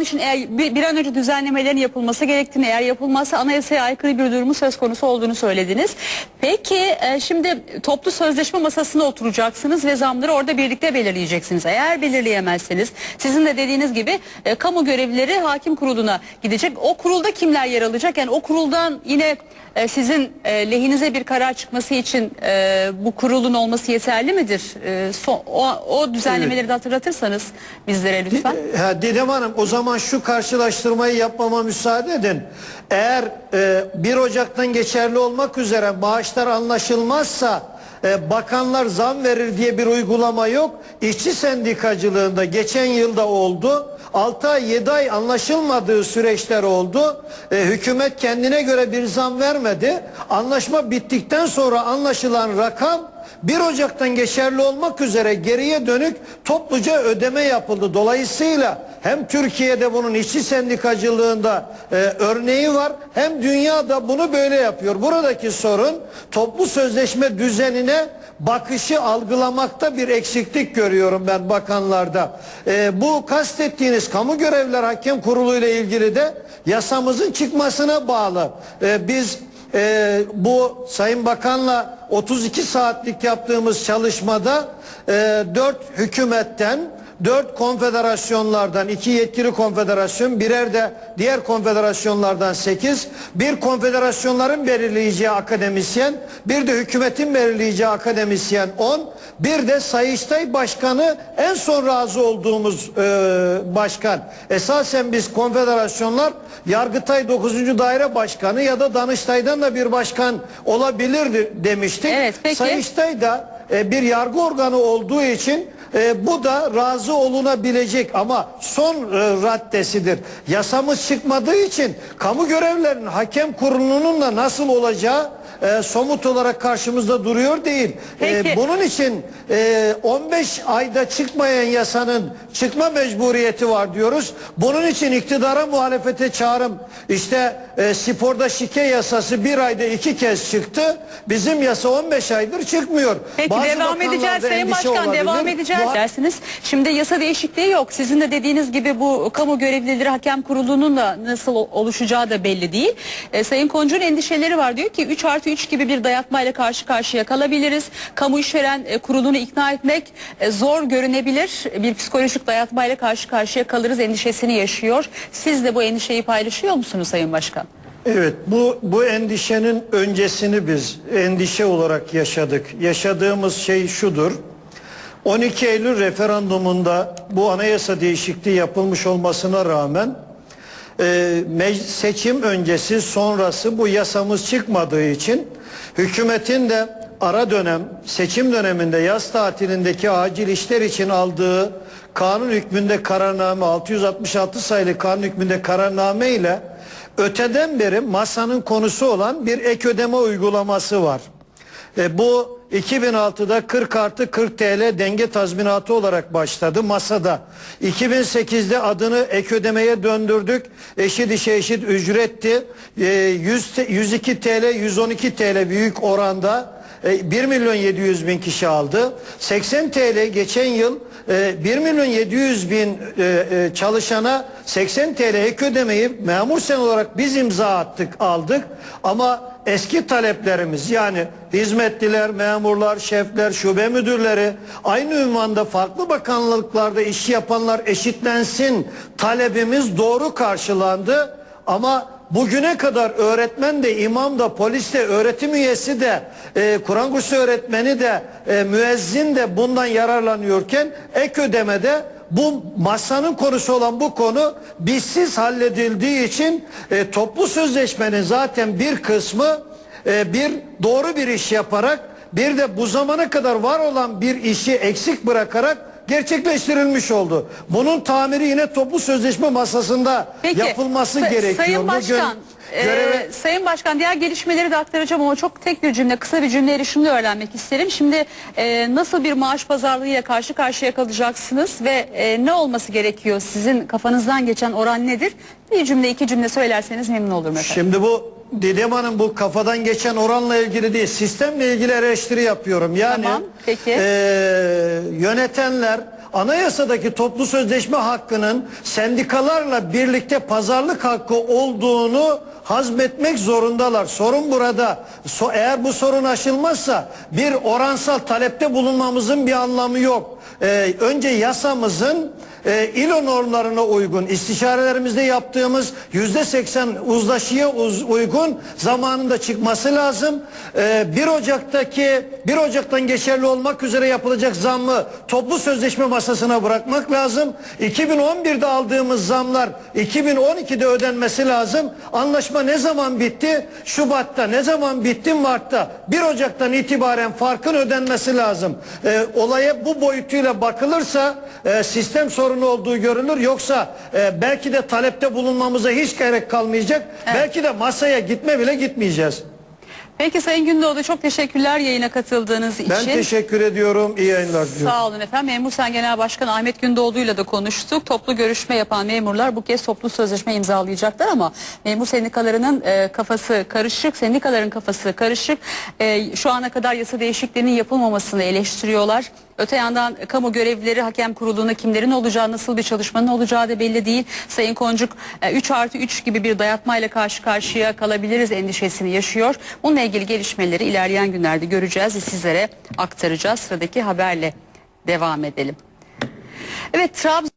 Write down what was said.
için eğer bir, bir an önce düzenlemelerin yapılması gerektiğini, eğer yapılmazsa anayasaya aykırı bir durumu söz konusu olduğunu söylediniz. Peki e, şimdi toplu sözleşme masasına oturacaksınız ve zamları orada birlikte belirleyeceksiniz. Eğer belirleyemezseniz sizin de dediğiniz gibi e, kamu görevlileri hakim kuruluna gidecek. O kurulda kimler yer alacak? Yani o kuruldan yine e, sizin e, lehinize bir karar çıkması için e, bu kurulun olması yeterli midir? E, son- o, o düzenlemeleri de hatırlatırsanız bizlere lütfen. Ha, Didem Hanım o zaman şu karşılaştırmayı yapmama müsaade edin. Eğer e, 1 Ocak'tan geçerli olmak üzere maaşlar anlaşılmazsa e, bakanlar zam verir diye bir uygulama yok. İşçi sendikacılığında geçen yılda oldu. 6 ay 7 ay anlaşılmadığı süreçler oldu. E, hükümet kendine göre bir zam vermedi. Anlaşma bittikten sonra anlaşılan rakam 1 Ocak'tan geçerli olmak üzere geriye dönük topluca ödeme yapıldı. Dolayısıyla hem Türkiye'de bunun işçi sendikacılığında e, örneği var hem dünyada bunu böyle yapıyor. Buradaki sorun toplu sözleşme düzenine bakışı algılamakta bir eksiklik görüyorum ben bakanlarda. E, bu kastettiğiniz kamu görevler hakem kurulu ile ilgili de yasamızın çıkmasına bağlı. E, biz e, bu Sayın Bakan'la 32 saatlik yaptığımız çalışmada e, 4 hükümetten, 4 konfederasyonlardan, 2 yetkili konfederasyon, birer de diğer konfederasyonlardan 8, bir konfederasyonların belirleyeceği akademisyen, bir de hükümetin belirleyeceği akademisyen 10, bir de Sayıştay Başkanı en son razı olduğumuz e, başkan. Esasen biz konfederasyonlar Yargıtay 9. Daire Başkanı ya da Danıştay'dan da bir başkan olabilirdi demiştik. Evet, peki. Sayıştay da e, bir yargı organı olduğu için e, bu da razı olunabilecek ama son e, raddesidir. Yasamız çıkmadığı için kamu görevlerinin hakem kurulunun da nasıl olacağı e, somut olarak karşımızda duruyor değil. E, Peki. bunun için e, 15 ayda çıkmayan yasanın çıkma mecburiyeti var diyoruz. Bunun için iktidara muhalefete çağrım. İşte e, sporda şike yasası bir ayda iki kez çıktı. Bizim yasa 15 aydır çıkmıyor. Peki Bazı devam bakanlarda edeceğiz Sayın endişe Başkan olabilir. devam edeceğiz Bu- dersiniz. Şimdi yasa değişikliği yok. Sizin de dediğiniz gibi bu kamu görevlileri hakem kurulunun da nasıl o- oluşacağı da belli değil. E, Sayın Koncu'nun endişeleri var diyor ki 3 artı 3 gibi bir dayatmayla karşı karşıya kalabiliriz. Kamu işveren e, kurulunu ikna etmek e, zor görünebilir. Bir psikolojik dayatmayla karşı karşıya kalırız endişesini yaşıyor. Siz de bu endişeyi paylaşıyor musunuz Sayın Başkan? Evet bu bu endişenin öncesini biz endişe olarak yaşadık. Yaşadığımız şey şudur. 12 Eylül referandumunda bu anayasa değişikliği yapılmış olmasına rağmen e, seçim öncesi sonrası bu yasamız çıkmadığı için hükümetin de ara dönem seçim döneminde yaz tatilindeki acil işler için aldığı kanun hükmünde kararname 666 sayılı kanun hükmünde kararname ile öteden beri masanın konusu olan bir ek ödeme uygulaması var. E, bu 2006'da 40 artı 40 TL denge tazminatı olarak başladı masada. 2008'de adını ek ödemeye döndürdük. Eşit işe eşit ücretti. E, 100, te- 102 TL 112 TL büyük oranda. E, 1 milyon 700 bin kişi aldı. 80 TL geçen yıl e, 1 milyon 700 bin e, e, çalışana 80 TL ek ödemeyi memur sen olarak biz imza attık aldık ama eski taleplerimiz yani hizmetliler, memurlar, şefler, şube müdürleri aynı ünvanda farklı bakanlıklarda iş yapanlar eşitlensin talebimiz doğru karşılandı ama Bugüne kadar öğretmen de, imam da, polis de, öğretim üyesi de, e, Kur'an kursu öğretmeni de, e, müezzin de bundan yararlanıyorken ek ödemede bu masanın konusu olan bu konu bizsiz halledildiği için e, toplu sözleşmenin zaten bir kısmı e, bir doğru bir iş yaparak bir de bu zamana kadar var olan bir işi eksik bırakarak gerçekleştirilmiş oldu. Bunun tamiri yine toplu sözleşme masasında yapılması Sa- gerekiyor. Sayın Başkan, e, göreve- Sayın Başkan diğer gelişmeleri de aktaracağım ama çok tek bir cümle, kısa bir cümleyle şunu da öğrenmek isterim. Şimdi e, nasıl bir maaş pazarlığıyla karşı karşıya kalacaksınız ve e, ne olması gerekiyor? Sizin kafanızdan geçen oran nedir? Bir cümle, iki cümle söylerseniz memnun olurum efendim. Şimdi bu Didem Hanım bu kafadan geçen oranla ilgili değil sistemle ilgili eleştiri yapıyorum. Yani Tamam, peki. eee, yönetenler anayasadaki toplu sözleşme hakkının sendikalarla birlikte pazarlık hakkı olduğunu hazmetmek zorundalar. Sorun burada. So- eğer bu sorun aşılmazsa bir oransal talepte bulunmamızın bir anlamı yok. Ee, önce yasamızın e, İLO normlarına uygun istişarelerimizde yaptığımız yüzde seksen uzlaşıya uz- uygun zamanında çıkması lazım. Ee, 1 Ocak'taki 1 Ocak'tan geçerli olmak üzere yapılacak zammı toplu sözleşme masasına bırakmak lazım. 2011'de aldığımız zamlar 2012'de ödenmesi lazım. Anlaşma ne zaman bitti? Şubat'ta. Ne zaman bitti? Mart'ta. 1 Ocak'tan itibaren farkın ödenmesi lazım. Ee, olaya bu boyutuyla bakılırsa e, sistem sorunu olduğu görülür. Yoksa e, belki de talepte bulunmamıza hiç gerek kalmayacak. Belki de masaya gitme bile gitmeyeceğiz. Peki Sayın Gündoğdu çok teşekkürler yayına katıldığınız için. Ben teşekkür ediyorum. İyi yayınlar diliyorum. Sağ olun efendim. Memur Sen Genel Başkan Ahmet Gündoğdu'yla da konuştuk. Toplu görüşme yapan memurlar bu kez toplu sözleşme imzalayacaklar ama memur sendikalarının e, kafası karışık, sendikaların kafası karışık. E, şu ana kadar yasa değişikliğinin yapılmamasını eleştiriyorlar. Öte yandan kamu görevlileri hakem kuruluna kimlerin olacağı, nasıl bir çalışmanın olacağı da belli değil. Sayın Koncuk e, 3 artı 3 gibi bir dayatmayla karşı karşıya kalabiliriz endişesini yaşıyor. Bununla ilgili gelişmeleri ilerleyen günlerde göreceğiz ve sizlere aktaracağız. Sıradaki haberle devam edelim. Evet Trabzon